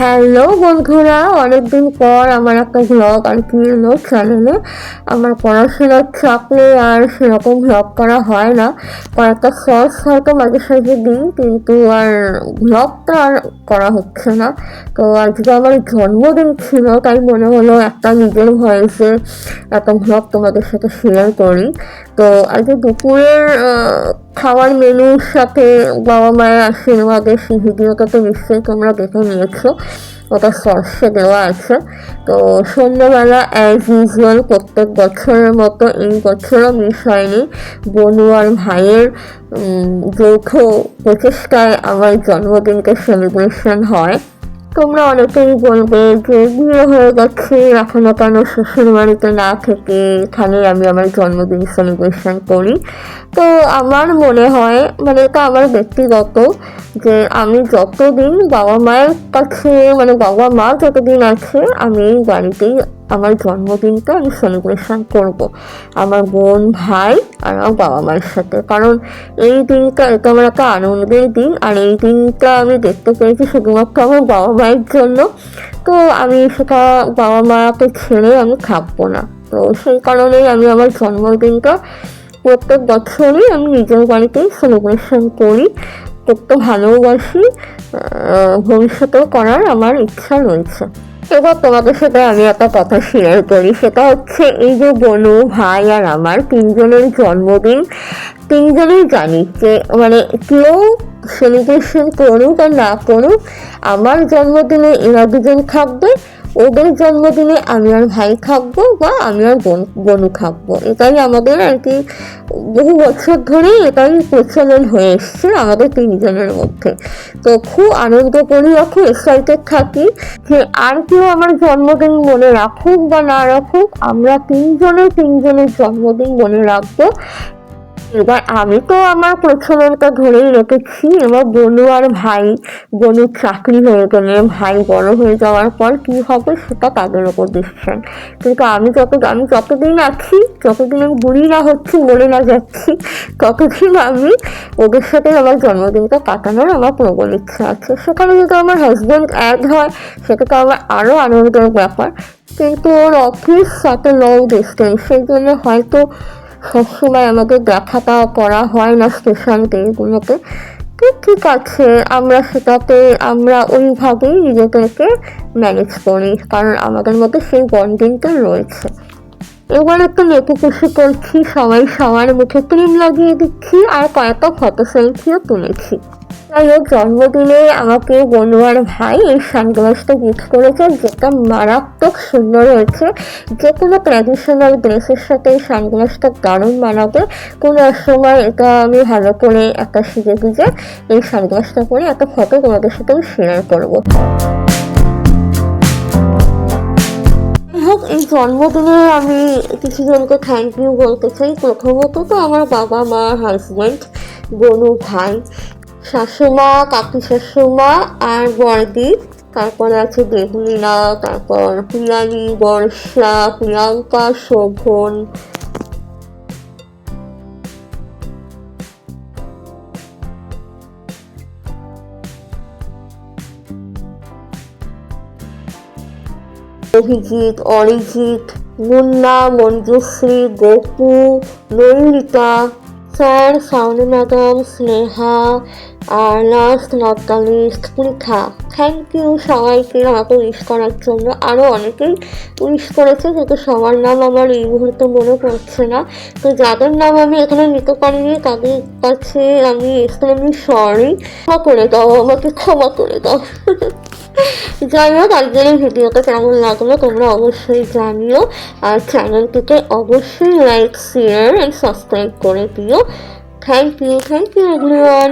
Hello বন্ধুরা, অনেকদিন পর আমার একটা ভ্লগ আর কি এলো চ্যানেলে আমার পড়াশোনার চাপে আর সেরকম ভ্লগ করা হয় না। কয়েকটা শর্টস হয়তো মাঝে সাঝে দিই, কিন্তু আর ভ্লগটা আর করা হচ্ছে না। তো আজকে আমার জন্মদিন ছিল, তাই মনে হলো একটা নিজের ভয়েসে একটা ভ্লগ তোমাদের সাথে শেয়ার করি। তো আজকে দুপুরের খাওয়ার মেনুর সাথে বাবা মায়ের আশীর্বাদে সেই ভিডিওটা তো নিশ্চয়ই তোমরা দেখে নিয়েছো। ওটা শর্টসে দেওয়া আছে। তো সন্ধ্যাবেলা অ্যাজ ইউজুয়াল প্রত্যেক বছরের মতো এই বছরও মিস হয়নি। বনু আর ভাইয়ের যৌথ প্রচেষ্টায় আমার জন্মদিনকে সেলিব্রেশন হয়। তোমরা অনেকেই বলবে যে বিয়ে হয়ে গেছে, এখনও কেন শ্বশুর বাড়িতে না থেকে? এখানে আমি আমার জন্মদিন সেলিব্রেশন করি। তো আমার মনে হয় মানে এটা আমার ব্যক্তিগত যে আমি যতদিন বাবা মায়ের কাছে মানে বাবা মা যতদিন আছে, আমি বাড়িতেই আমার জন্মদিনটা আমি সেলিব্রেশন করব। আমার বোন, ভাই আর আমার বাবা মায়ের সাথে। কারণ এই দিনটা, এটা আমার একটা আনন্দের দিন। আর এই দিনটা আমি দেখতে পেরেছি শুধুমাত্র আমার বাবা মায়ের জন্য। তো আমি সেটা বাবা মাকে ছেড়ে আমি থাকব না। তো সেই কারণেই আমি আমার জন্মদিনটা প্রত্যেক বছরই আমি নিজের বাড়িতেই সেলিব্রেশন করি। করতে ভালোবাসি ভবিষ্যতেও করার আমার ইচ্ছা রয়েছে। এবার তোমাদের সাথে আমি একটা কথা শেয়ার করি, সেটা হচ্ছে এই যে বনু, ভাই আর আমার তিনজনের জন্মদিন, তিনজনেই জানি যে মানে কেউ সেলিব্রেশন করুক আর না করুক, আমার জন্মদিনে এরা দুজন থাকবে ওদের জন্মদিনে আমি আর ভাই থাকব বা আমি আর বোন, বনু থাকব এটাই আমাদের আর কি, বহু বছর ধরে এটাই প্রচলন হয়ে এসছে আমাদের তিনজনের মধ্যে। তো খুব আনন্দ করি খুব এক্সাইটেড থাকি যে আর কেউ আমার জন্মদিন মনে রাখুক বা না রাখুক, আমরা তিনজনে তিনজনের জন্মদিন মনে রাখব। এবার আমি তো আমার প্রচলনটা ধরেই রেখেছি, এবার বনু আর ভাই, বনুর চাকরি হয়ে গেলে, ভাই বড় হয়ে যাওয়ার পর কি হবে সেটা তাদের ওপর ডিসিশন কিন্তু আমি যত আমি যতদিন আছি, যতদিন আমি বুড়ি না হচ্ছি বলে না যাচ্ছি, ততদিন আমি ওদের সাথে আমার জন্মদিনটা কাটানোর আমার প্রবল ইচ্ছা আছে। সেখানে যদি আমার হাজব্যান্ড অ্যাড হয়, সেটা তো আমার আরও আনন্দের ব্যাপার। কিন্তু ওর অফিস সাথে লং ডিস্টেন্স সেই জন্য হয়তো সবসময় আমাদের দেখাটা করা হয় না স্পেশাল ডেগুলোতে তো ঠিক আছে, আমরা সেটাতে, আমরা ওইভাবেই নিজেদেরকে ম্যানেজ করি, কারণ আমাদের মধ্যে সেই বন্ডিংটা রয়েছে। এবার একটা নেপুকুশি করছি, সবাই সবার মুখে ক্রিম লাগিয়ে দিচ্ছি, আর কয়েকটা ফটো সেলফিও তুলেছি। যাই হোক জন্মদিনে আমাকে বনুয়ার ভাই এই সানগ্লাসটা গিফট করেছে, যেটা মারাত্মক সুন্দর হয়েছে। যে কোনো ট্র্যাডিশনাল ড্রেসের সাথে এই সানগ্লাসটা দারুণ মানাবে কোনো এক সময় এটা আমি ভালো করে একটা সিজে গুজে এই সানগ্লাসটা পরে একটা ফটো তোমাদের সাথে আমি শেয়ার করব। এই জন্মদিনে আমি কিছু জনকে থ্যাংক ইউ বলতে চাই। প্রথমত তো আমার বাবা মা হাজব্যান্ড বনু, ভাই। শাশুমা, কাকু শাশুমা আর বর্দি তারপর আছে দেবলীনা তারপর পিয়ালি বর্ষা, প্রিয়াঙ্কা, শোভন। অভিজিৎ, অরিজিৎ, মুন্না, মঞ্জুশ্রী, গোপু নন্দিতা স্যার সাউনি ম্যাডাম, স্নেহা আর লাস্ট নট দ্য লিস্ট পরীক্ষা থ্যাংক ইউ সবাইকে আমাকে উইশ করার জন্য। আরও অনেকেই উইশ করেছে, কিন্তু সবার নাম আমার এই মুহূর্তে মনে পড়ছে না। তো যাদের নাম আমি এখানে নিতে পারিনি, তাদের কাছে আমি এক্সট্রিমলি সরি ক্ষমা করে দাও আমাকে, ক্ষমা করে দাও। যাই হোক, আজকের এই ভিডিওটা কেমন লাগল তোমরা অবশ্যই জানিও। আর চ্যানেলটিকে অবশ্যই লাইক শেয়ার অ্যান্ড সাবস্ক্রাইব করে দিও। Thank you thank you everyone